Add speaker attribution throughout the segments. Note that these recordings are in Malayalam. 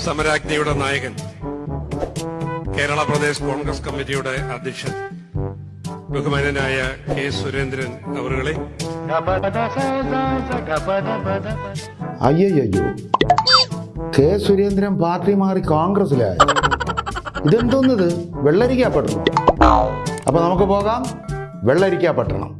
Speaker 1: സമരാജ്ഞിയുടെ നായകൻ. കേരള പ്രദേശ് കോൺഗ്രസ് കമ്മിറ്റിയുടെ അധ്യക്ഷൻ. ബഹുമാനനായ കെ സുരേന്ദ്രൻ അവറുകളെ.
Speaker 2: അയ്യയ്യോ കെ സുരേന്ദ്രൻ പാർട്ടി മാറി കോൺഗ്രസിലായി ഇതെന്തോന്നത്? വെള്ളരിക്കാ പട്ടണം. അപ്പൊ നമുക്ക് പോകാം. വെള്ളരിക്കാ പട്ടണം.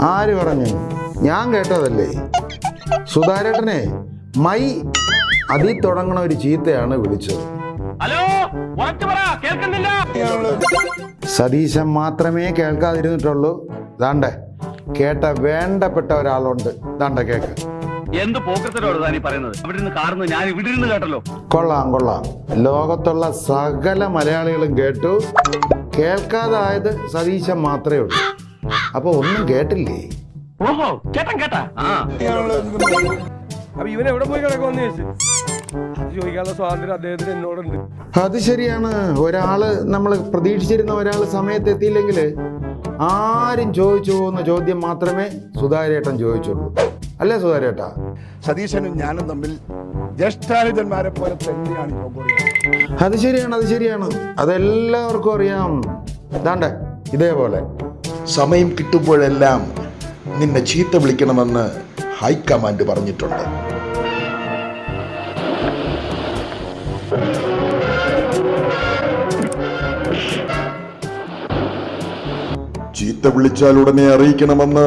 Speaker 2: ആര് പറഞ്ഞു? ഞാൻ കേട്ടതല്ലേ? സുധാരേട്ടനെ മൈ അതി തുടങ്ങണ ഒരു ചീത്തയാണ് വിളിച്ചത്.
Speaker 3: ഹലോ കേൾക്കുന്നില്ല?
Speaker 2: സതീശൻ മാത്രമേ കേൾക്കാതിരുന്നിട്ടുള്ളൂ. ദാണ്ട കേട്ട വേണ്ടപ്പെട്ട ഒരാളുണ്ട്. ദാണ്ട കേക്ക്.
Speaker 3: എന്ത് താനീ പറയുന്നത്? അവിടെ നിന്ന് ഞാൻ ഇവിടെ ഇരുന്ന് കേട്ടല്ലോ.
Speaker 2: കൊള്ളാം കൊള്ളാം. ലോകത്തുള്ള സകല മലയാളികളും കേട്ടു. കേൾക്കാതായത് സതീശൻ മാത്രമേ ഉള്ളൂ. അപ്പൊ ഒന്നും കേട്ടില്ലേ?
Speaker 3: ഓഹോ കേട്ടാ കേട്ടാ.
Speaker 4: അപ്പൊ ഇവൻ എവിടെ പോയി കിടക്കുമെന്ന് ചോദിച്ചു? അത് ചോദിക്കാനുള്ള സ്വാതന്ത്ര്യം അദ്ദേഹത്തിന് എന്നോടുണ്ട്.
Speaker 2: അത് ശരിയാണ്. ഒരാൾ നമ്മൾ പ്രതീക്ഷിച്ചിരുന്ന ഒരാൾ സമയത്ത് എത്തിയില്ലെങ്കിൽ ആരും ചോദിച്ചു പോകുന്ന ചോദ്യം മാത്രമേ സുധാരേട്ടൻ ചോദിച്ചുള്ളൂ. അല്ലേ സുധാരേട്ടാ
Speaker 5: സതീശനും ഞാനും തമ്മിൽ ജ്യേഷ്ഠാനുജന്മാരെ പോലെ തന്നെയാണ്
Speaker 2: അത് ശരിയാണ് അത് ശരിയാണ്. അതെല്ലാവർക്കും അറിയാം. ദാണ്ടേ ഇതേപോലെ.
Speaker 6: സമയം കിട്ടുമ്പോഴെല്ലാം നിന്നെ ചീത്ത വിളിക്കണമെന്ന് ഹൈക്കമാൻഡ് പറഞ്ഞിട്ടുണ്ട്. ചീത്ത വിളിച്ചാൽ ഉടനെ അറിയിക്കണമെന്ന്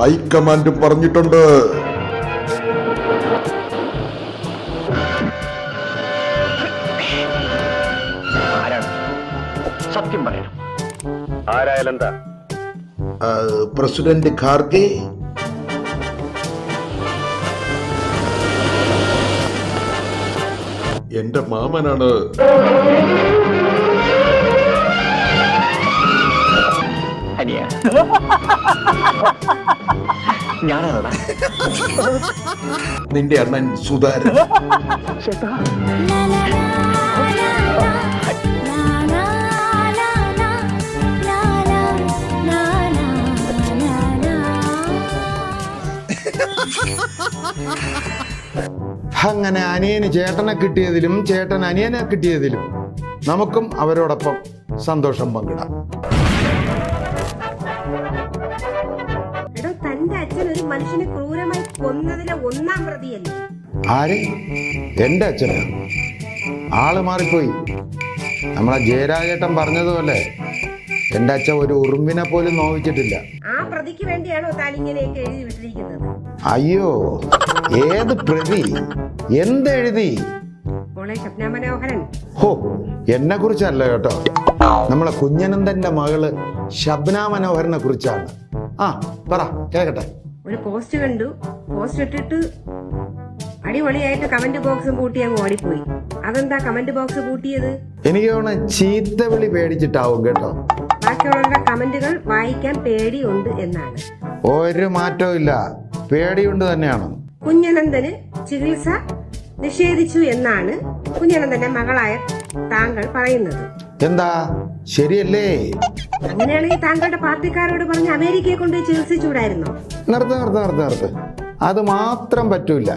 Speaker 6: ഹൈക്കമാൻഡും പറഞ്ഞിട്ടുണ്ട്.
Speaker 3: സത്യം പറയണം. ആരായാലും എന്താ
Speaker 6: ആ, പ്രസിഡന്റ് ഖാർഗെ. എന്റെ മാമനാണ്. നിന്റെ അണ്ണൻ സുധാരൻ
Speaker 2: അങ്ങനെ അനിയന് ചേട്ടനെ കിട്ടിയതിലും ചേട്ടൻ അനിയനെ കിട്ടിയതിലും നമുക്കും അവരോടൊപ്പം സന്തോഷം പങ്കിടാം.
Speaker 7: തന്റെ അച്ഛൻ ഒരു മനുഷ്യനെ ക്രൂരമായി കൊന്നതിലെ ഒന്നാം പ്രതിയല്ലേ?
Speaker 2: ആര്? എന്റെ അച്ഛനാ. ആൾ മാറിപ്പോയി. നമ്മളെ ജയരാജേട്ടൻ പറഞ്ഞതുപോലെ എന്റെ അച്ഛൻ ഒരു ഉറുമ്പിനെ പോലും നോവിച്ചിട്ടില്ല.
Speaker 7: ആ പ്രതിക്ക് വേണ്ടിയാണോ താൻ ഇങ്ങനെയൊക്കെ എഴുതി വിട്ടിരിക്കുന്നത്?
Speaker 2: അയ്യോ ഏത് പ്രതി? എന്തെഴുതി? ഹോ എന്നെ കുറിച്ചല്ല കേട്ടോ. നമ്മളെ കുഞ്ഞനന്ദന്റെ മകൾ ശബ്ന മനോഹരനെ കുറിച്ചാണ്. ആ പറ കേക്കട്ടെ
Speaker 7: ഒരു പോസ്റ്റ് കണ്ടു. പോസ്റ്റ് ഇട്ടിട്ട് അടിപൊളിയായിട്ട് കമന്റ് ബോക്സും പൂട്ടി അങ്ങ് ഓടിപ്പോയി. അതെന്താ കമന്റ് ബോക്സ് പൂട്ടിയത്?
Speaker 2: എനിക്ക് തോന്നുന്നു ചീത്തവിളി പേടിച്ചിട്ടാവും കേട്ടോ.
Speaker 7: ബാക്കിയുള്ളവരുടെ കമന്റുകൾ വായിക്കാൻ പേടിയുണ്ട് എന്നാണ്.
Speaker 2: ഒരു മാറ്റവും ഇല്ല. പേടിയുണ്ട് തന്നെയാണ്.
Speaker 7: കുഞ്ഞനന്ദന് ചികിത്സ നിഷേധിച്ചു എന്നാണ് കുഞ്ഞനന്ദന്റെ മകളായ താങ്കൾ പറയുന്നത്.
Speaker 2: എന്താ? ശരിയല്ലേ?
Speaker 7: അങ്ങനെയാണെങ്കിൽ താങ്കളുടെ പാർട്ടിക്കാരോട് പറഞ്ഞ് അമേരിക്കയെ കൊണ്ടുപോയി ചികിത്സിച്ചൂടായിരുന്നോ
Speaker 2: നിർത്ത് നിർത്ത് നിർത്ത് നിർത്ത്. അത് മാത്രം പറ്റൂല.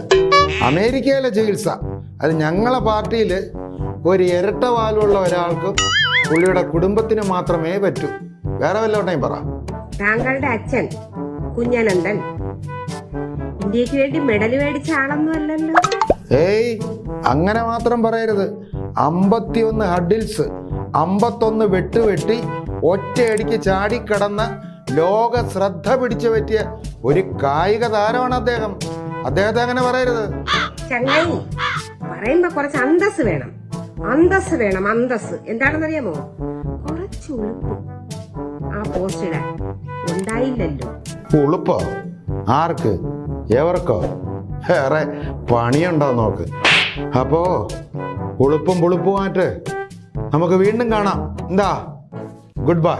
Speaker 2: അമേരിക്കയിലെ ചികിത്സ. അത് ഞങ്ങളെ പാർട്ടിയിൽ ഒരു ഇരട്ട വാലുള്ള ഒരാൾക്ക് പുള്ളിയുടെ കുടുംബത്തിന് മാത്രമേ പറ്റൂ. വേറെ വല്ലോട്ടേയും പറ.
Speaker 7: താങ്കളുടെ അച്ഛൻ കുഞ്ഞനന്ദൻ ഇന്ത്യയ്ക്ക് വേണ്ടി മെഡൽ മേടിച്ച ആളൊന്നും അല്ലല്ലോ.
Speaker 2: ഏയ് അങ്ങനെ മാത്രം പറയരുത്. അമ്പത്തിയൊന്ന് ഹഡിൽസ് അമ്പത്തൊന്ന് വെട്ടുവെട്ടി ഒറ്റയടിക്ക് ചാടിക്കടന്ന ലോക ശ്രദ്ധ പിടിച്ചു പറ്റിയ ഒരു കായിക താരമാണ് അദ്ദേഹം. അദ്ദേഹത്തെ അങ്ങനെ പറയരുത്.
Speaker 7: ചങ്ങായി പറയുമ്പോ കുറച്ച് അന്തസ് വേണം. അന്തസ് വേണം അന്തസ് എന്താണെന്നറിയാമോ? കുറച്ച് ഉളുപ്പ്. ആ പോസ്റ്റിടാൻ ഉണ്ടായില്ലല്ലോ.
Speaker 2: ഉളുപ്പോ? ആർക്ക്? എവർക്കോ വേറെ പണിയുണ്ടോ നോക്ക്. അപ്പോ ഉളുപ്പും പുളുപ്പുമായിട്ട് നമുക്ക് വീണ്ടും കാണാം. എന്താ? Good bye